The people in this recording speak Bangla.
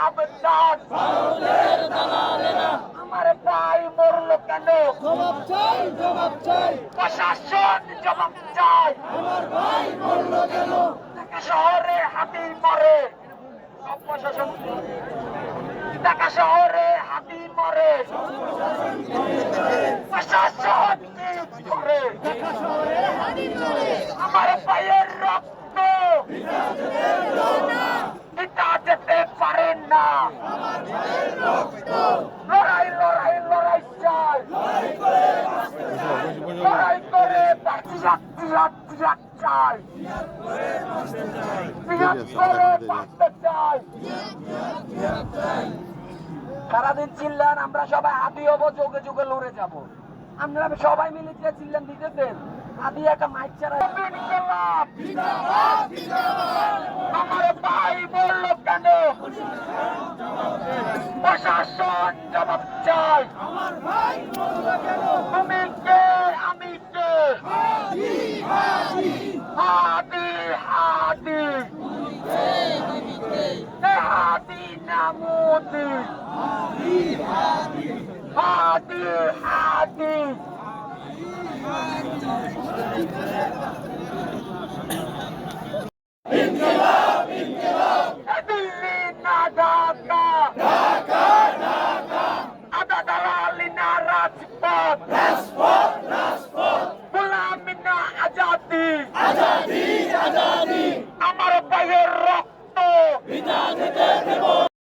আবেদ দাস ভারতের দালালেরা আমার ভাই মরল কেন? জবাব চাই জবাব চাই। প্রশাসন জবাব চাই। আমার ভাই মরল কেন? ঢাকা রক্ত। লড়াই লড়াই লড়াই চাই লড়াই করে চাই সারাদিন চিল্লান আমরা সবাই হাতি হব যোগে যোগে লড়ে যাব। আমরা সবাই মিলে যে চিল্লান দিতেছেন আদি একটা মাইক ছাড়া আমার ভাই বলল কেন প্রশাসন জবাব চাই আমার ভাই মরলো কেন তুমি কে আমি কে হাদি হাদি হাদি হাদি না মোদি হাদি হাদি দিল্লি